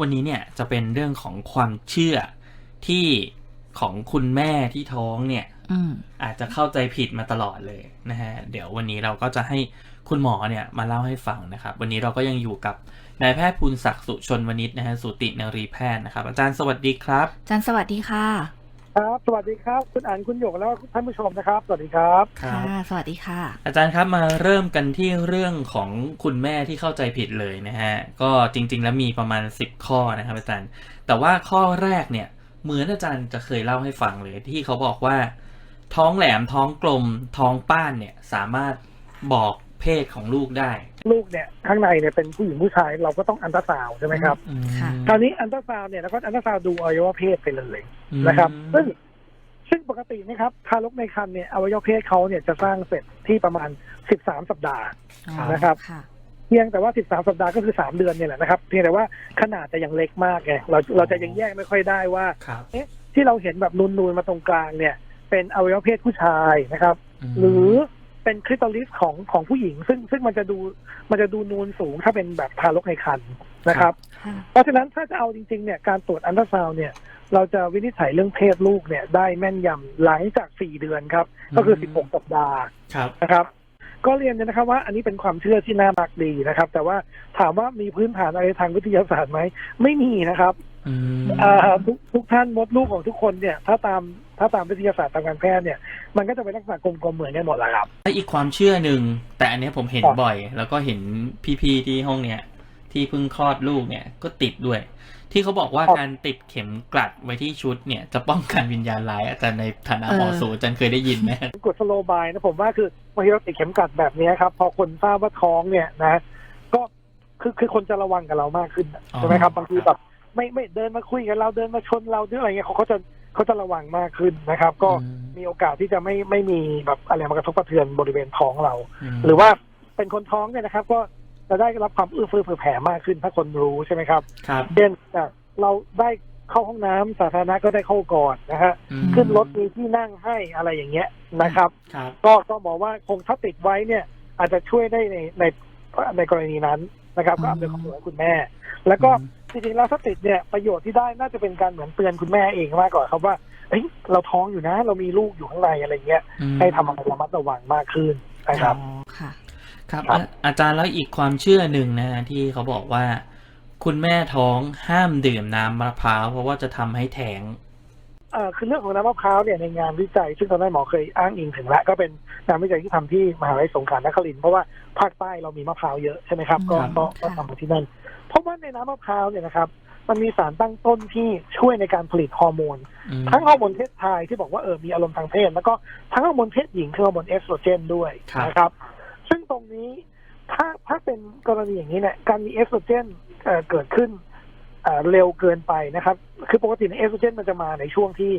วันนี้เนี่ยจะเป็นเรื่องของความเชื่อที่ของคุณแม่ที่ท้องเนี่ยอืมอาจจะเข้าใจผิดมาตลอดเลยนะฮะ เดี๋ยววันนี้เราก็จะให้คุณหมอเนี่ยมาเล่าให้ฟังนะครับ วันนี้เราก็ยังอยู่กับนายแพทย์ภูลศักดิ์สุชนวณิชนะฮะ สูตินรีแพทย์นะครับ อาจารย์สวัสดีครับ อาจารย์สวัสดีค่ะ ครับ สวัสดีครับ คุณอันคุณหยกแล้วก็ท่านผู้ชมนะครับ สวัสดีครับค่ะสวัสดีค่ะ อาจารย์ครับมาเริ่มกันที่เรื่องของคุณแม่ที่เข้าใจผิดเลยนะฮะ ก็จริง ๆ แล้วมีประมาณ 10 ข้อนะครับ อาจารย์ แต่ว่าข้อแรกเนี่ย เหมือนอาจารย์จะเคยเล่าให้ฟังเลย ที่เขาบอกว่า ท้องแหลมท้องกลมท้องป้านเนี่ยสามารถบอกเพศของลูกได้ ลูกเนี่ยข้างในเนี่ยเป็นผู้หญิงผู้ชายเราก็ต้องอันตราซาวด์ใช่ไหมครับอืมค่ะคราวนี้อันตราซาวด์เนี่ยเราก็อันตราซาวด์ดูอวัยวะเพศไปเลยนะครับ ซึ่งซึ่งปกตินะครับทารกในครรภ์เนี่ยอวัยวะเพศเขาเนี่ยจะสร้างเสร็จที่ประมาณ 13 สัปดาห์อ๋อนะครับ ค่ะเพียงแต่ว่า 13 สัปดาห์ก็คือ 3 เดือนเนี่ยแหละนะครับ เพียงแต่ว่าขนาดจะยังเล็กมากไงเราเราจะยังแยกไม่ค่อยได้ว่า ครับที่เราเห็นแบบนูนๆมาตรงกลางเนี่ย เป็นอวัยวะเพศผู้ชายนะครับมหรือ เป็นคลิตอริสของของผู้หญิง ซึ่งซึ่งมันจะดูมันจะดูนูนสูงถ้าเป็นแบบทารกในครรภ์นะครับค่ะเพราะฉะนั้นถ้าจะเอาจริงๆเนี่ยการตรวจอันตราซาวน์เนี่ย เราจะวินิจฉัยเรื่องเพศลูกเนี่ย ได้แม่นยำหลังจาก4เดือนครับ ก็คือ16สัปดาห์ครับนะครับ ก็เรียนเลยนะครับว่าอันนี้เป็นความเชื่อที่น่ารักดีนะครับ แต่ว่าถามว่ามีพื้นฐานอะไรทางวิทยาศาสตร์ไหมไม่มีนะครับอืมเอ่อทุกทุกท่านมดลูกของทุกคนเนี่ย ถ้าตามถ้าตามวิทยาศาสตร์ทางการแพทย์เนี่ย มันก็จะเป็นลักษณะกลมๆเหมือนกันหมดแหละครับและอีกความเชื่อหนึ่งแต่อันเนี้ยผมเห็นครับบ่อย แล้วก็เห็นพี่ๆที่ห้องเนี้ย ที่เพิ่งคลอดลูกเนี่ยก็ติดด้วย ที่เขาบอกว่าครับการติดเข็มกลัดไว้ที่ชุดเนี่ยจะป้องกันวิญญาณร้ายอาจารย์ในฐานะหมอเออสูอาจารย์เคยได้ยินไหมกฎสโลบายนะผมว่าคือบางทีเราติดเข็มกลัดแบบนี้ครับ พอคนทราบว่าท้องเนี่ยนะ ก็คือคือคนจะระวังกับเรามากขึ้นน่ะอ๋อใช่ไหมครับบางทีแบบไม่ไม่เดินมาคุยกับเราเดินมาชนเราหรืออะไรเงี้ยเขาเขาจะเขาจะระวังมากขึ้นนะครับ ก็อืมมีโอกาสที่จะไม่ไม่มีแบบอะไรมากระทบกระเทือนบริเวณท้องเรามหรือว่าเป็นคนท้องเนี่ยนะครับ ก็ จะได้รับความอื้อเฟื้อเผื่อแผ่มากขึ้นถ้าคนรู้ใช่ไหมครับครับ เช่นอะเราได้เข้าห้องน้ำสาธารณะก็ได้เข้าก่อนนะฮะอืม ขึ้นรถมีที่นั่งให้อะไรอย่างเงี้ยนะครับ ครับ ก็ก็บอกว่าคงถ้าติดไว้เนี่ย อาจจะช่วยได้ในในในกรณีนั้นนะครับ ก็อำนวยความสะดวกให้คุณแม่ แล้วก็อืมจริงๆแล้วถ้าติดเนี่ยประโยชน์ที่ได้น่าจะเป็นการเหมือนเตือนคุณแม่เองมากกว่าครับว่าเฮ้ยเราท้องอยู่นะ เรามีลูกอยู่ข้างในอะไรเงี้ยอืมให้ทำอะไรระมัดระวังมากขึ้นนะครับ อ๋อค่ะ ครับครับอะอาจารย์แล้วอีกความเชื่อหนึ่งนะฮะที่เขาบอกว่า คุณแม่ท้องห้ามดื่มน้ำมะพร้าวเพราะว่าจะทำให้แท้งเอ่อคือเรื่องของน้ำมะพร้าวเนี่ยในงานวิจัย ซึ่งตอนนั้นหมอเคยอ้างอิงถึงแล้วก็เป็นงานวิจัยที่ทำที่มหาวิทยาลัยสงขลานครินทร์เพราะว่าภาคใต้เรามีมะพร้าวเยอะใช่ไหมครับก็ครับ ก็ก็ทำมาที่นั่น เพราะว่าในน้ำมะพร้าวเนี่ยนะครับมันมีสารตั้งต้นที่ช่วยในการผลิตฮอร์โมนอืมทั้งฮอร์โมนเพศชายที่บอกว่าเออมีอารมณ์ทางเพศ แล้วก็ทั้งฮอร์โมนเพศหญิงคือฮอร์โมนเอสโตรเจนด้วยครับนะครับ ซึ่งตรงนี้ถ้าถ้าเป็นกรณีอย่างนี้เนี่ยการมีเอสโตรเจนเอ่อเกิดขึ้นเอ่อเร็วเกินไปนะครับ คือปกติในเอสโตรเจนมันจะมาในช่วงที่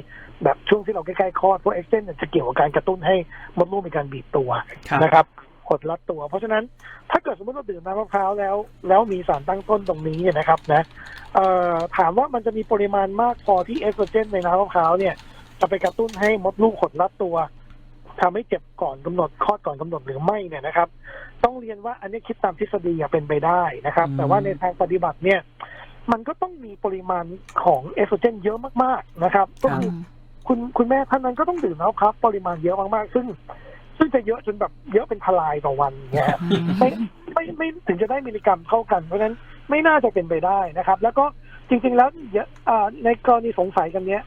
แบบช่วงที่เราใกล้ๆคลอดเพราะเอสโตรเจนเนี่ยจะเกี่ยวกับการกระตุ้นให้มดลูกมีการบีบตัวครับนะครับหดรัดตัว เพราะฉะนั้นถ้าเกิดสมมติเราดื่มน้ำมะพร้าวแล้ว แล้วมีสารตั้งต้นตรงนี้เนี่ยนะครับนะเอ่อถามว่ามันจะมีปริมาณมากพอที่เอสโตรเจนในน้ำมะพร้าวเนี่ยจะไปกระตุ้นให้มดลูกหดรัดตัว ทำให้เจ็บก่อนกำหนดคลอดก่อนกำหนดหรือไม่เนี่ยนะครับ ต้องเรียนว่าอันนี้คิดตามทฤษฎีอะเป็นไปได้นะครับอืมแต่ว่าในทางปฏิบัติเนี่ย มันก็ต้องมีปริมาณของเอสโตรเจนเยอะมากๆนะครับก็คือคุณคุณแม่ท่านนั้นก็ต้องดื่มแล้วครับ ปริมาณเยอะมากๆ ซึ่ง ซึ่งจะเยอะจนแบบเยอะเป็นทลายต่อวันเนี่ยฮะอืมไม่ไม่ไม่ถึงจะได้มิลลิกรัมเท่ากันเพราะฉะนั้นไม่น่าจะเป็นไปได้นะครับ แล้วก็จริง ๆ แล้วเยอะอ่าในกรณีสงสัยกันเนี้ย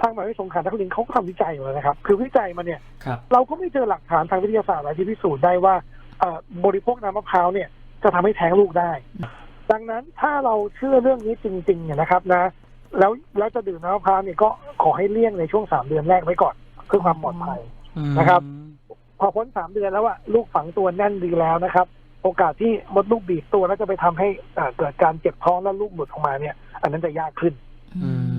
ทางมหาวิทยาลัยสงขลานครินทร์เขาก็ทำวิจัยมาแล้วนะครับ คือวิจัยมาเนี่ย ครับเราก็ไม่เจอหลักฐานทางวิทยาศาสตร์อะไรที่พิสูจน์ได้ว่าเอ่อบริโภคน้ำมะพร้าวเนี่ยจะทำให้แท้งลูกได้ ดังนั้นถ้าเราเชื่อเรื่องนี้จริงๆเนี่ยนะครับนะ แล้วแล้วจะดื่มน้ำมะพร้าวเนี่ยก็ขอให้เลี่ยงในช่วงสามเดือนแรกไว้ก่อนเพื่อความปลอดภัย อืมนะครับ พอพ้นสามเดือนแล้วอะลูกฝังตัวแน่นดีแล้วนะครับ โอกาสที่มดลูกบีบตัวแล้วจะไปทำให้อ่าเกิดการเจ็บท้องแล้วลูกหลุดออกมาเนี่ย อันนั้นจะยากขึ้นอืม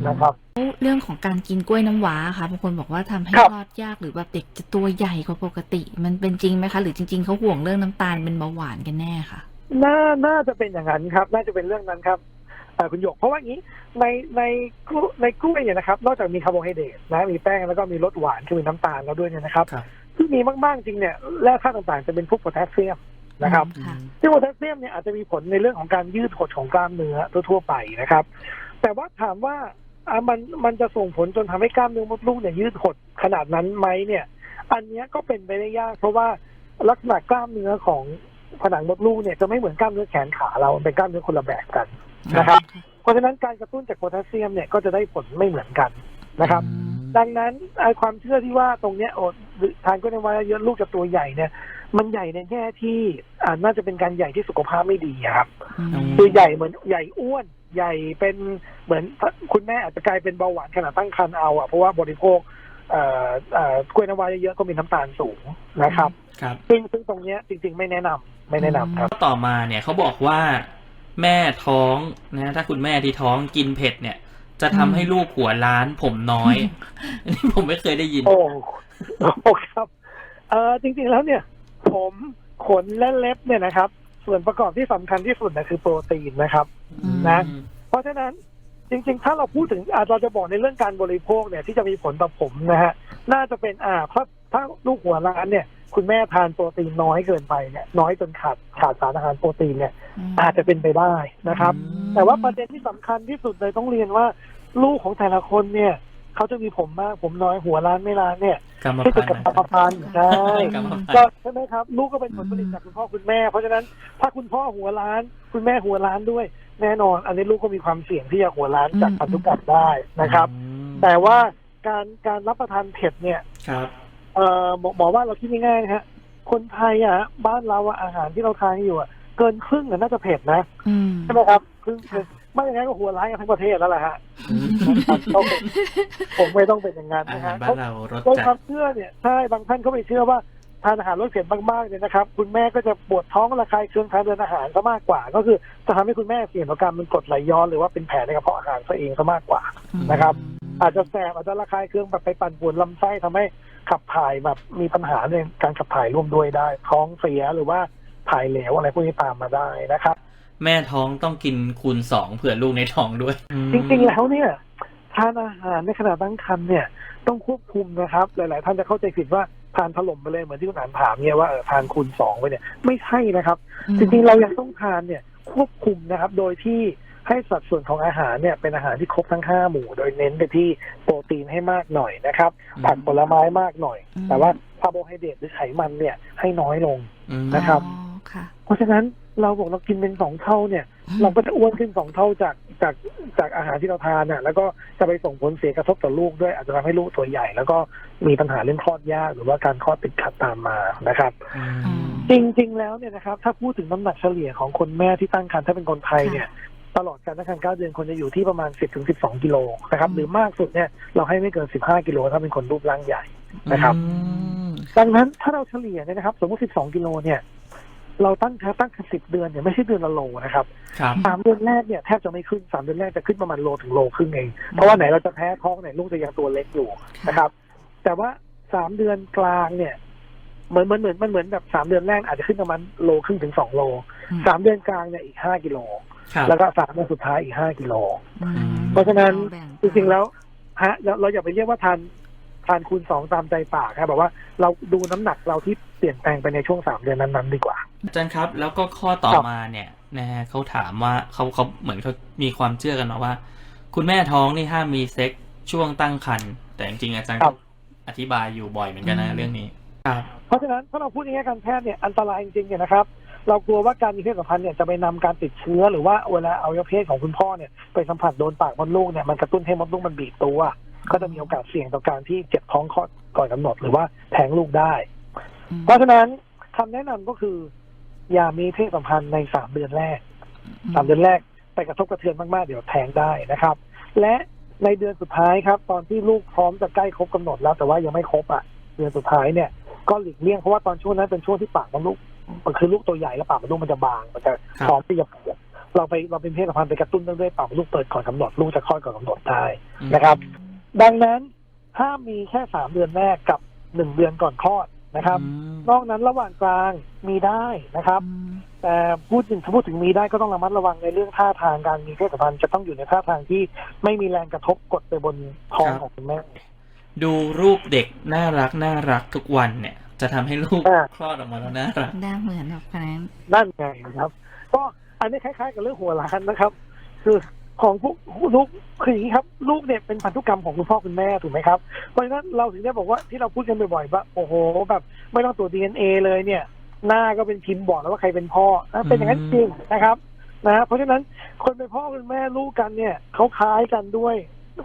นะครับ เรื่องของการกินกล้วยน้ำว้าค่ะบางคนบอกว่าทำให้ครับคลอดยากหรือแบบเด็กจะตัวใหญ่กว่าปกติ มันเป็นจริงไหมคะ หรือจริง ๆเขาห่วงเรื่องน้ำตาลเป็นเบาหวานกันแน่ค่ะน่าน่าจะเป็นอย่างนั้นครับ น่าจะเป็นเรื่องนั้นครับเอ่อคุณหยกเพราะว่าอย่างนี้ในในกล้วยในกล้วยเนี่ยนะครับ นอกจากมีคาร์โบไฮเดรตนะมีแป้งแล้วก็มีรสหวานคือมีน้ำตาลแล้วด้วยเนี่ยนะครับครับ ที่มีมากๆจริงเนี่ยแร่ธาตุต่างๆ จะเป็นพวกโพแทสเซียมนะครับค่ะซึ่งโพแทสเซียมเนี่ยอาจจะมีผลในเรื่องของการยืดหดของกล้ามเนื้อทั่วๆไปนะครับ แต่ว่าถามว่า อะมันมันจะส่งผลจนทำให้กล้ามเนื้อมดลูกเนี่ยยืดหดขนาดนั้นไหมเนี่ย อันเนี้ยก็เป็นไปได้ยาก เพราะว่าลักษณะกล้ามเนื้อของผนังมดลูกเนี่ยจะไม่เหมือนกล้ามเนื้อแขนขาเรามันเป็นกล้ามเนื้อคนละแบบกันนะครับ เพราะฉะนั้นการกระตุ้นจากโพแทสเซียมเนี่ยก็จะได้ผลไม่เหมือนกันนะครับ ดังนั้นไอ้ความเชื่อที่ว่าตรงเนี้ยโอดทานก็ในวันเยอะลูกจะตัวใหญ่เนี่ยมันใหญ่ในแง่ที่อ่าน่าจะเป็นการใหญ่ที่สุขภาพไม่ดีอะครับอืมคือใหญ่เหมือนใหญ่อ้วน ใหญ่เป็นเหมือนคุณแม่อาจจะกลายเป็นเบาหวานขณะตั้งครรภ์เอาอะเพราะว่าบริโภคเอ่อเอ่อกล้วยน้ำว้าเยอะๆก็มีน้ำตาลสูงนะครับครับซึ่งซึ่งตรงเนี้ยจริง ๆ ไม่แนะนำไม่แนะนำครับต่อมาเนี่ยเขาบอกว่าแม่ท้องนะถ้าคุณแม่ที่ท้องกินเผ็ดเนี่ย จะทำให้ลูกหัวล้านผมน้อยอันนี้ผมไม่เคยได้ยิน โอ้โอ้ครับ เออจริง ๆแล้วเนี่ย ผมขนและเล็บเนี่ยนะครับ ส่วนประกอบที่สำคัญที่สุดนะคือโปรตีนนะครับนะ เพราะฉะนั้นจริง ๆ ถ้าเราพูดถึงอาเราจะบอกในเรื่องการบริโภคเนี่ยที่จะมีผลต่อผมนะฮะน่าจะเป็นอ่าถ้าถ้าลูกหัวล้านเนี่ย คุณแม่ทานโปรตีนน้อยเกินไปเนี่ย น้อยจนขาดขาดสารอาหารโปรตีนเนี่ย อาจจะเป็นไปได้นะครับ แต่ว่าประเด็นที่สำคัญที่สุดเลยต้องเรียนว่า ลูกของแต่ละคนเนี่ย เขาจะมีผมมากผมน้อยหัวล้านไม่ล้านเนี่ยกรรมที่พัเกินดธุ์กับกรรมพันธุ์ใช่กรรมพันก็ธุ์ใช่ไหมครับ ลูกก็เป็นผลผลิตจากคุณพ่อคุณแม่ เพราะฉะนั้นถ้าคุณพ่อหัวล้าน คุณแม่หัวล้านด้วย แน่นอน อันนี้ลูกก็มีความเสี่ยงที่จะหัวล้านจากพันธุกรรมได้นะครับ อืมแต่ว่าการการรับประทานเผ็ดเนี่ย ครับ เอ่อหมอหมอว่าเราคิดง่ายๆนะฮะ คนไทยอะบ้านเราอะอาหารที่เราทานอยู่อะเกินครึ่งอะน่าจะเผ็ดนะอืม ใช่ไหมครับครึ่งค่ะ ไม่อย่างนั้นก็หัวร้ายกันทั้งประเทศแล้วแหละฮะอืมต้องเป็นผมไม่ต้องเป็นอย่างนั้นอานะหารฮะบ้านเรารสโดยจัควาดมเชื่อเนี่ยใช่บางท่านเขาไปเชื่อว่าทานอาหารรสเผ็ดมากๆเนี่ยนะครับ คุณแม่ก็จะปวดท้องระคายเคืองทางเดินอาหารซะมากกว่า ก็คือจะทำให้คุณแม่เสี่ยงต่อการเป็นกรดไหลย้อนหรือว่าเป็นแผลในกระเพาะอาหารซะเองซะมากกว่านะครับ อาจจะแสบอาจจะระคายเคืองแบบไปปั่นป่วนลำไส้ทำให้ขับถ่ายแบบมีปัญหาในการขับถ่ายร่วมด้วยได้ ท้องเสียหรือว่าถ่ายเหลวอะไรพวกนี้ตามมาได้นะครับ แม่ท้องต้องกินคูณสองเผื่อลูกในท้องด้วยจริงๆแล้วเนี่ยทานอาหารในขณะตั้งครรภ์เนี่ยต้องควบคุมนะครับ หลาย ๆ ท่านจะเข้าใจผิดว่าทานถล่มไปเลยเหมือนที่คุณอ่านถามเนี่ยว่าเออทานคูณสองไปเนี่ยไม่ใช่นะครับ จริงๆเรายังต้องทานเนี่ยควบคุมนะครับ โดยที่ให้สัดส่วนของอาหารเนี่ยเป็นอาหารที่ครบทั้งห้าหมู่ โดยเน้นไปที่โปรตีนให้มากหน่อยนะครับอืมผักผลไม้มากหน่อยอืมแต่ว่าคาร์โบไฮเดรตหรือไขมันเนี่ยให้น้อยลงอืมนะครับอ๋อค่ะเพราะฉะนั้น เราบอกเรากินเป็นสองเท่าเนี่ย เราก็จะอ้วนขึ้นสองเท่าจากจากจากอาหารที่เราทานน่ะ แล้วก็จะไปส่งผลเสียกระทบต่อลูกด้วยอาจจะทำให้ลูกตัวใหญ่ แล้วก็มีปัญหาเรื่องคลอดยากหรือว่าการคลอดติดขัดตามมานะครับอืมจริง ๆ แล้วเนี่ยนะครับ ถ้าพูดถึงน้ำหนักเฉลี่ยของคนแม่ที่ตั้งครรภ์ถ้าเป็นคนไทยเนี่ยตลอดการตั้งครรภ์9เดือนควรจะอยู่ที่ประมาณ 10ถึง12 กิโลนะครับอืมหรือมากสุดเนี่ยเราให้ไม่เกิน 15 กิโลถ้าเป็นคนรูปร่างใหญ่นะครับอืมดังนั้นถ้าเราเฉลี่ยเนี่ยนะครับ สมมติ 12 กิโลเนี่ย เราตั้งครรภ์ตั้งครรภ์10เดือนเนี่ยไม่ใช่เดือนละโลนะครับครับสามเดือนแรกเนี่ยแทบจะไม่ขึ้นสามเดือนแรกจะขึ้นประมาณโลถึงโลครึ่งเองเพราะว่าไหนเราจะแพ้ท้องไหนลูกจะยังตัวเล็กอยู่นะครับ แต่ว่าสามเดือนกลางเนี่ยเหมือนเหมือนเหมือนมันเหมือนแบบสามเดือนแรกอาจจะขึ้นประมาณโลครึ่งถึงสองโลอืมสามเดือนกลางเนี่ยอีกห้ากิโลครับแล้วก็สามเดือนสุดท้ายอีกห้ากิโลอืมเพราะฉะนั้นแบ่งจริงๆแล้วฮะเราเราอย่าไปเรียกว่าทานทานคูณสองตามใจปากครับแบบว่าเราดูน้ำหนักเราที่เปลี่ยนแปลงไปในช่วงสามเดือนนั้นๆดีกว่า อาจารย์ครับ แล้วก็ข้อต่อครับมาเนี่ยนะฮะเขาถามว่าเขาเขาเหมือนเขามีความเชื่อกันมาว่า คุณแม่ท้องนี่ห้ามมีเซ็กช่วงตั้งครรภ์แต่จริงๆอาจารย์ก็อธิบายอยู่บ่อยเหมือนกันนะเรื่องนี้ครับเพราะฉะนั้นถ้าเราพูดในแง่การแพทย์เนี่ยอันตรายจริงๆเนี่ยนะครับ เรากลัวว่าการมีเพศสัมพันธ์เนี่ยจะไปนำการติดเชื้อหรือว่าเวลาเอาวัยวะเพศของคุณพ่อเนี่ยไปสัมผัสโดนปากมดลูกเนี่ยมันกระตุ้นให้มดลูกมันบีบตัว ก็จะมีโอกาสเสี่ยงต่อการที่เจ็บท้องคลอดก่อนกำหนดหรือว่าแท้งลูกได้อืมเพราะฉะนั้นคำแนะนำก็คือ อย่ามีเพศสัมพันธ์ในสามเดือนแรกสามเดือนแรกไปกระทบกระเทือนมากๆ เดี๋ยวแท้งได้นะครับ และในเดือนสุดท้ายครับ ตอนที่ลูกพร้อมจะใกล้ครบกำหนดแล้วแต่ว่ายังไม่ครบอะ เดือนสุดท้ายเนี่ยก็หลีกเลี่ยงเพราะว่าตอนช่วงนั้นเป็นช่วงที่ปากมันลูกมันคือลูกตัวใหญ่แล้วปากมันลูกมันจะบางมันจะครับพร้อมที่จะเปิดเราไปเราเป็นเพศสัมพันธ์ไปกระตุ้นเรื่อยๆปากมันลูกเปิดก่อนกำหนดลูกจะคลอดก่อนกำหนดได้นะครับ ดังนั้นห้ามมีแค่สามเดือนแรกกับหนึ่งเดือนก่อนคลอด นะครับอืมนอกนั้นระหว่างกลางมีได้นะครับอืมแต่พูดถึงถ้าพูดถึงมีได้ก็ต้องระมัดระวังในเรื่องท่าทางการมีเพศสัมพันธ์จะต้องอยู่ในท่าทางที่ไม่มีแรงกระทบกดไปบนท้องของคุณแม่ดูรูปเด็กน่ารักน่ารักทุกวันเนี่ย จะทำให้ลูกอ่าคลอดออกมาแล้วน่ารักหน้าเหมือนแบบคนนั้นนั่นไงครับ ก็อันนี้คล้ายๆ กับเรื่องหัวล้านนะครับ คือ ของพวกลูกคืออย่างนี้ครับ ลูกเนี่ยเป็นพันธุกรรมของคุณพ่อคุณแม่ถูกไหมครับเพราะฉะนั้นเราถึงได้บอกว่าที่เราพูดกันบ่อยๆว่าโอ้โหแบบไม่ต้องตรวจดีเอ็นเอเลยเนี่ย หน้าก็เป็นพิมพ์บอกแล้วว่าใครเป็นพ่อนะเป็นอย่างนั้นจริงนะครับนะเพราะฉะนั้นคนเป็นพ่อคุณแม่ลูกกันเนี่ยเขาคล้ายกันด้วย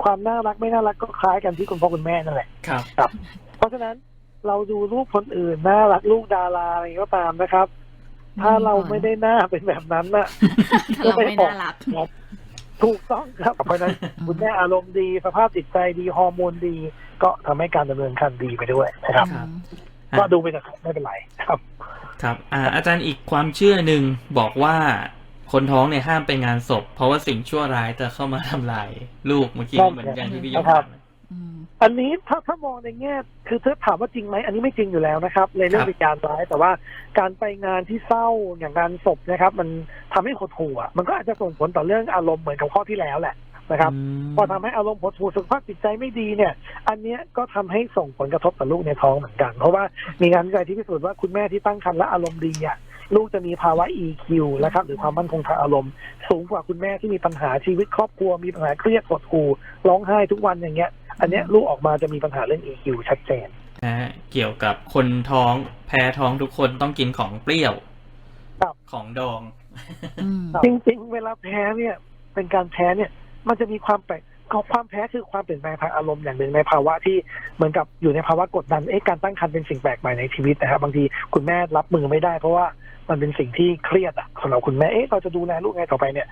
ความน่ารักไม่น่ารักก็คล้ายกันที่คุณพ่อคุณแม่นั่นแหละครับเพราะฉะนั้นเราดูรูปคนอื่นน่ารักลูกดาราอะไรก็ตามนะครับ ถ้าเราไม่ได้หน้าเป็นแบบนั้นน่ะถ้าเราไม่น่ารัก ถูกต้องครับ เพราะฉะนั้น คุณแม่อารมณ์ดีสภาพจิตใจดีฮอร์โมนดี ก็ทำให้การดำเนินการดีไปด้วยนะครับครับ ก็ดูไปนะครับไม่เป็นไรครับ ครับอ่าอาจารย์อีกความเชื่อหนึ่งบอกว่าคนท้องเนี่ยห้ามไปงานศพ เพราะว่าสิ่งชั่วร้ายจะเข้ามาทำลายลูกเมื่อกี้ครับเหมือนอย่างที่พี่ยงครับถาม อืมอันนี้ถ้าถ้ามองในแง่คือถ้าถามว่าจริงไหมอันนี้ไม่จริงอยู่แล้วนะครับ ในเรื่องครับวิญญาณร้าย แต่ว่าการไปงานที่เศร้าอย่างงานศพนะครับ มันทำให้หดหู่อะมันก็อาจจะส่งผลต่อเรื่องอารมณ์เหมือนกับข้อที่แล้วแหละนะครับมพอทำให้อารมณ์หดหู่สุขภาพจิตใจไม่ดีเนี่ย อันเนี้ยก็ทำให้ส่งผลกระทบต่อลูกในท้องเหมือนกัน เพราะว่ามีงานวิจัยที่พิสูจน์ว่าคุณแม่ที่ตั้งครรภ์และอารมณ์ดีอะลูกจะมีภาวะ EQ นะครับหรือความมั่นคงทางอารมณ์ สูงกว่าคุณแม่ที่มีปัญหาชีวิตครอบครัวมีปัญหาเครียดหดหู่ร้องไห้ทุกวันอย่างเงี้ย อันเนี้ยลูกออกมาจะมีปัญหาเรื่อง EQ ชัดเจนนะฮะเกี่ยวกับคนท้องแพ้ท้องทุกคนต้องกินของเปรี้ยวครับของดองอืมจริงๆ เวลาแพ้เนี่ย เป็นการแพ้เนี่ย มันจะมีความแปลกความแพ้คือความเปลี่ยนแปลงทางอารมณ์อย่างหนึ่งในภาวะที่เหมือนกับอยู่ในภาวะกดดันเอ๊ะการตั้งครรภ์เป็นสิ่งแปลกใหม่ในชีวิตนะครับบางทีคุณแม่รับมือไม่ได้เพราะว่ามันเป็นสิ่งที่เครียดอะสำหรับคุณแม่เอ๊ะเราจะดูแลลูกไงต่อไปเนี่ย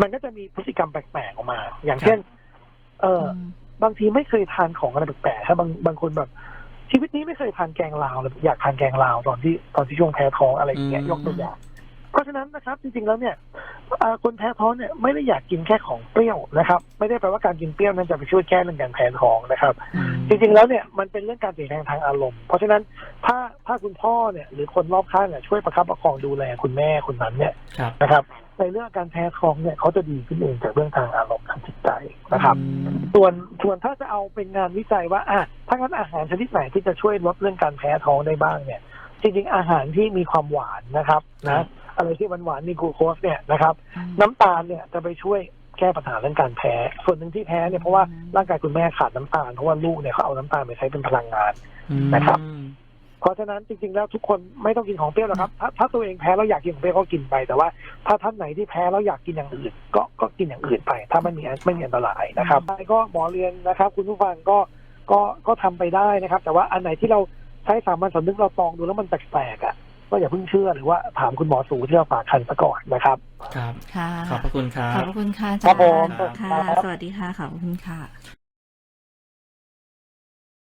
มันก็จะมีพฤติกรรมแปลกๆออกมา อย่างเช่น เออ บางทีไม่เคยทานของอะไรแปลกๆครับบางบางคนแบบ ชีวิตนี้ไม่เคยทานแกงลาวเลยอยากทานแกงลาวตอนที่ตอนที่ช่วงแพ้ท้องอะไรอย่างเงี้ยอืมยกตัวอย่างเพราะฉะนั้นนะครับ จริงๆแล้วเนี่ยเอ่อคนแพ้ท้องเนี่ยไม่ได้อยากกินแค่ของเปรี้ยวนะครับ ไม่ได้แปลว่าการกินเปรี้ยวนั้นจะไปช่วยแก้เรื่องการแพ้ท้องนะครับอืมจริงๆแล้วเนี่ยมันเป็นเรื่องการเปลี่ยนแปลงทางอารมณ์ เพราะฉะนั้นถ้าถ้าคุณพ่อเนี่ยหรือคนรอบข้างเนี่ยช่วยประคับประคองดูแลคุณแม่คุณนั้นเนี่ยครับนะครับในเรื่องการแพ้ท้องเนี่ยเขาจะดีขึ้นเองจากเรื่องทางอารมณ์ทางจิตใจ นะครับอืมส่วนส่วนถ้าจะเอาเป็นงานวิจัยว่าอะถ้างั้นอาหารชนิดไหนที่จะช่วยลดเรื่องการแพ้ท้องได้บ้างเนี่ย จริง ๆ อาหารที่มีความหวานนะครับครันะบอะไรที่มันหวานมีกลูโคสเนี่ยนะครับ น้ำตาลเนี่ยจะไปช่วยแก้ปัญหาเรื่องการแพ้ ส่วนหนึ่งที่แพ้เนี่ยเพราะว่าร่างกายคุณแม่ขาดน้ำตาลเพราะว่าลูกเนี่ยเขาเอาน้ำตาลไปใช้เป็นพลังงานนะครับอืม เพราะฉะนั้นจริงๆแล้วทุกคนไม่ต้องกินของเปรี้ยวหรอกครับ ถ้าถ้าตัวเองแพ้แล้วอยากกินของเปรี้ยวก็กินไป แต่ว่า ถ้าท่านไหนที่แพ้แล้วอยากกินอย่างอื่น ก็ก็กินอย่างอื่นไป ถ้ามันมีไม่มีอันตรายนะครับก็หมอเรียนนะครับ คุณผู้ฟังก็ก็ก็ทำไปได้นะครับ แต่ว่าอันไหนที่เราใช้สามัญสำนึกเราตองดูแล้วมันแปลกๆอะก็อย่าเพิ่งเชื่อหรือว่าถามคุณหมอสูที่เราฝากคันซะก่อนนะครับครับค่ะขอบพระคุณครัขอบบพระคุณค่ะอาครัจารบผมย์ค่ะครับสวัสดีค่ะขอบคุณค่ะ